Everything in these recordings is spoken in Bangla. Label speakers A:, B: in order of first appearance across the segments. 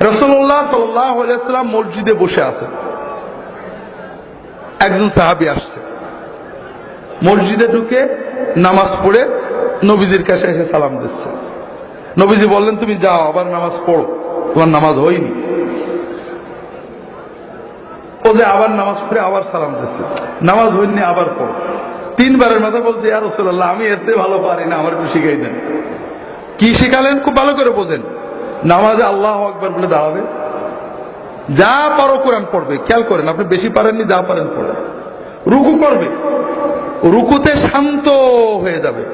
A: রসুল্লাহ সাল্লাম মসজিদে বসে আছেন একজন সাহাবি আসছে। মসজিদে ঢুকে নামাজ পড়ে নবীজির কাছে এসে সালাম দিচ্ছে। নবীজি বললেন, তুমি যাও, আবার নামাজ পড়ো। তোমার নামাজ হয়নি। ও যে আবার নামাজ পড়ে আবার সালাম দিচ্ছে। নামাজ হয়নি, আবার পড়ো। তিনবারের মাথা বলছে আর রসুল্লাহ আমি এর ভালো পারি না, আমার একটু শিখাই দেন। কি শিখালেন? খুব ভালো করে বোঝেন। নামাজে আল্লাহ একবার বলে দাঁড়াবে। যা পারো কোরআন পড়বে, খেয়াল করেন, আপনি বেশি পারেননি, যা পারেন পড়ে। রুকু করবে, রুকুতে শান্ত হয়ে যাবে।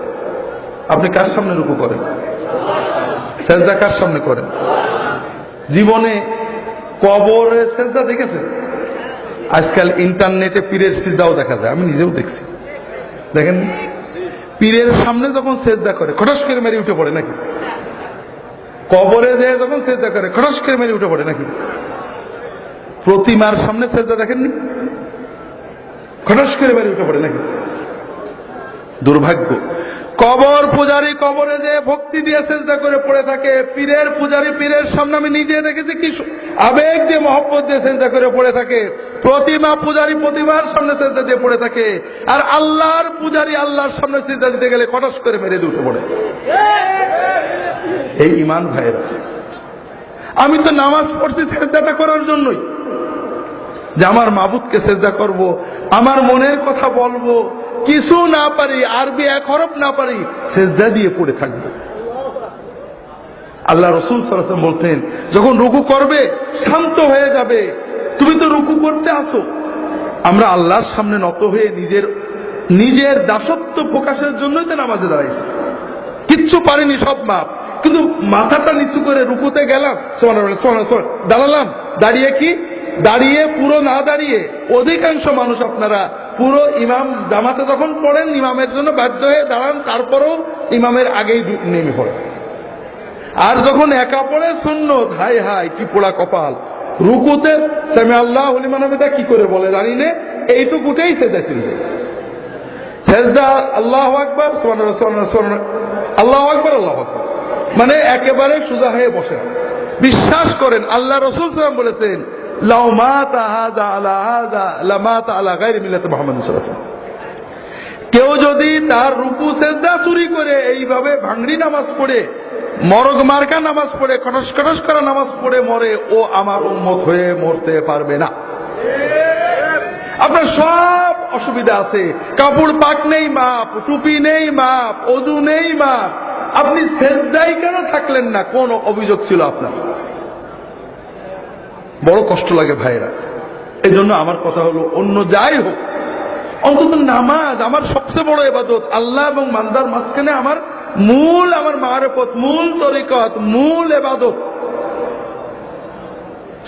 A: আপনি কার সামনে রুকু করেন? সেজদা কার সামনে করেন? জীবনে কবরে সেজদা দেখেছেন? আজকাল ইন্টারনেটে পীরের সিজদাও দেখা যায়, আমি নিজেও দেখছি। দেখেন, পীরের সামনে যখন সেজদা করে, খটাস করে মেরে উঠে পড়ে নাকি? কবরে যে যখন সেজদা করে খটাস করে মেরে উঠে পড়ে নাকি? প্রতিমার সামনে সেজদা দেখেননি? খটাস করে মেরে উঠে পড়ে নাকি? দুর্ভাগ্য। কবর পূজারি কবরে যে ভক্তি দিয়ে চেষ্টা করে পড়ে থাকে, পীরের পূজারি পীরের সামনে আমি নিজে দেখেছি কি আবেগ দিয়ে মহব্বত দিয়ে চেষ্টা করে পড়ে থাকে। প্রতিমা পূজারি প্রতিমার সামনে চেষ্টা দিয়ে পড়ে থাকে। আর আল্লাহর পূজারি আল্লাহর সামনে চেষ্টা দিতে গেলে খটাস করে মেরে উঠে পড়ে। এই ইমান ভাইয়ের। আমি তো নামাজ পড়ছি চেষ্টাটা করার জন্যই। যে আমার মাবুদকে সেজদা করব, আমার মনের কথা বলব, কিছু না পারি, আরবি এক হরফ না পারি, সেজদা দিয়ে পড়ে থাকব। আল্লাহ রসুল সালাম বলছেন যখন রুকু করবে, শান্ত হয়ে যাবে। তুমি তো রুকু করতে আসো আমরা আল্লাহর সামনে নত হয়ে নিজের নিজের দাসত্ব প্রকাশের জন্যই তো নামাজে দাঁড়াইছি। কিচ্ছু পারিনি সব মাপ। কিন্তু মাথাটা নিচু করে রুকুতে গেলাম। দাঁড়ালাম। দাঁড়িয়ে কি? দাঁড়িয়ে, পুরো না দাঁড়িয়ে অধিকাংশ মানুষ আপনারা পুরো ইমাম জামাতে যখন পড়েন, ইমামের জন্য বাধ্য হয়ে দাঁড়ান, তারপরেও ইমামের আগেই নেমে পড়ে। আর যখন একা পড়ে শূন্য হাই হাই, কি পোড়া কপাল। রুকুতে সেমে আল্লাহ হলিমানবিদা কি করে বলে জানি নে, এইটুকুতেই সেটা চিনবে সেজদা আল্লাহ আকবর আল্লাহ আকবর আল্লাহ আকবর। মানে একেবারে সুজা হয়ে বসেন। বিশ্বাস করেন, আল্লাহ রসুল বলেছেন। কেউ যদি তার রুকু সেজদা চুরি করে এইভাবে ভাঙড়ি নামাজ পড়ে, মরগ মার্কা নামাজ পড়ে কটস কটস করা নামাজ পড়ে মরে, ও আমার উন্মত হয়ে মরতে পারবে না। আপনার সব অসুবিধা আছে। কাপড় পাক নেই, মাপ, টুপি নেই, মাপ, অজু নেই, মাপ। আপনি সেজদাই কেন থাকলেন না? কোন অভিযোগ ছিল আপনার? বড় কষ্ট লাগে ভাইরা এই জন্য আমার কথা হলো, অন্য যাই হোক, অন্তত নামাজ আমার সবচেয়ে বড় এবাদত আল্লাহ এবং মান্দার মাঝখানে আমার মূল, আমার মারেপত মূল তরিকত, মূল এবাদত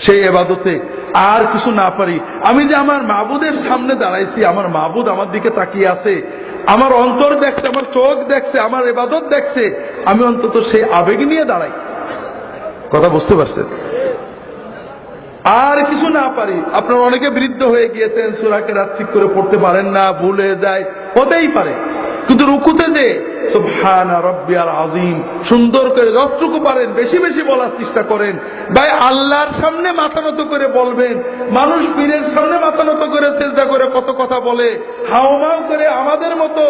A: সেই এবাদতে আর কিছু না পারি। আমি যে আমার মাবুদের সামনে দাঁড়াইছি, আমার মাবুদ আমার দিকে তাকিয়ে আছে, আমার অন্তর দেখছে, আমার চোখ দেখছে, আমার এবাদত দেখছে, আমি অন্তত সেই আবেগ নিয়ে দাঁড়াই। কথা বুঝতে পারছেন? আর কিছু না পারি। আপনার অনেকে বৃদ্ধ হয়ে গিয়েছেন সুরাকে রাত ঠিক করে পড়তে পারেন না, ভুলে যায়, হতেই পারে। কিন্তু রুকুতে যে সুন্দর করে যতটুকু পারেন, বেশি বেশি বলার চেষ্টা করেন। ভাই, আল্লাহর সামনে মাথা নত করে বলবেন। মানুষ পীরের সামনে মাথা নত করে চেষ্টা করে কত কথা বলে। হাওমাও করে আমাদের মতো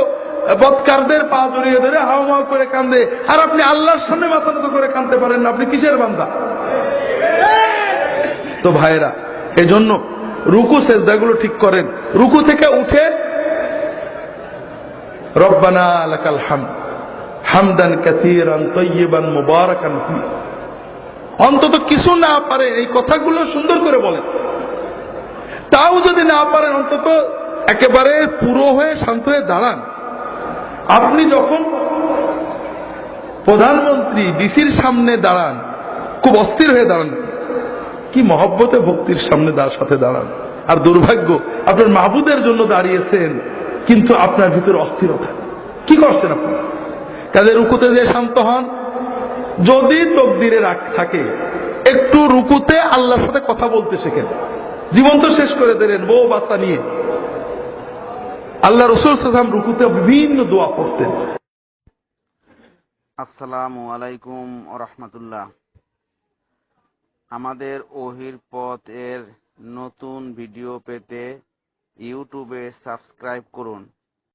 A: বৎকারদের পা জড়িয়ে ধরে হাওমাও করে কান্দে। আর আপনি আল্লাহর সামনে মাথা নত করে কান্দতে পারেন না, আপনি কিসের বান্দা? তো ভাইরা এজন্য রুকু সেজদাগুলো ঠিক করেন। রুকু থেকে উঠে রব্বানা লাকাল হাম হামদান কাসীরান তয়্যিবান মুবারাকান ফি। অন্তত কিছু না পারে এই কথাগুলো সুন্দর করে বলেন। তাও যদি না পারেন, অন্তত একেবারে পুরো হয়ে, শান্ত হয়ে দাঁড়ান। আপনি যখন প্রধানমন্ত্রী ডিসির সামনে দাঁড়ান, খুব অস্থির হয়ে দাঁড়ান। কি মহব্বতে ভক্তির সামনে দাঁড় সাথে দাঁড়ান। আর দুর্ভাগ্য, আপনার মাহবুদের জন্য দাঁড়িয়েছেন। কিন্তু আপনার ভিতরে অস্থিরতা। কি করছেন আপনি? কাজে রুকুতে যে শান্ত হন। যদি তকদিরে রাখ থাকে, একটু রুকুতে আল্লাহর সাথে কথা বলতে শেখেন। জীবন তো শেষ করে দিলেন, বউ বাচ্চা নিয়ে। আল্লাহ রসুল সাল্লাম রুকুতে বিভিন্ন দোয়া পড়তেন।
B: আসসালামু আলাইকুম রহমতুল্লাহ। আমাদের ওহির পথ এর নতুন ভিডিও পেতে ইউটিউবে সাবস্ক্রাইব করুন।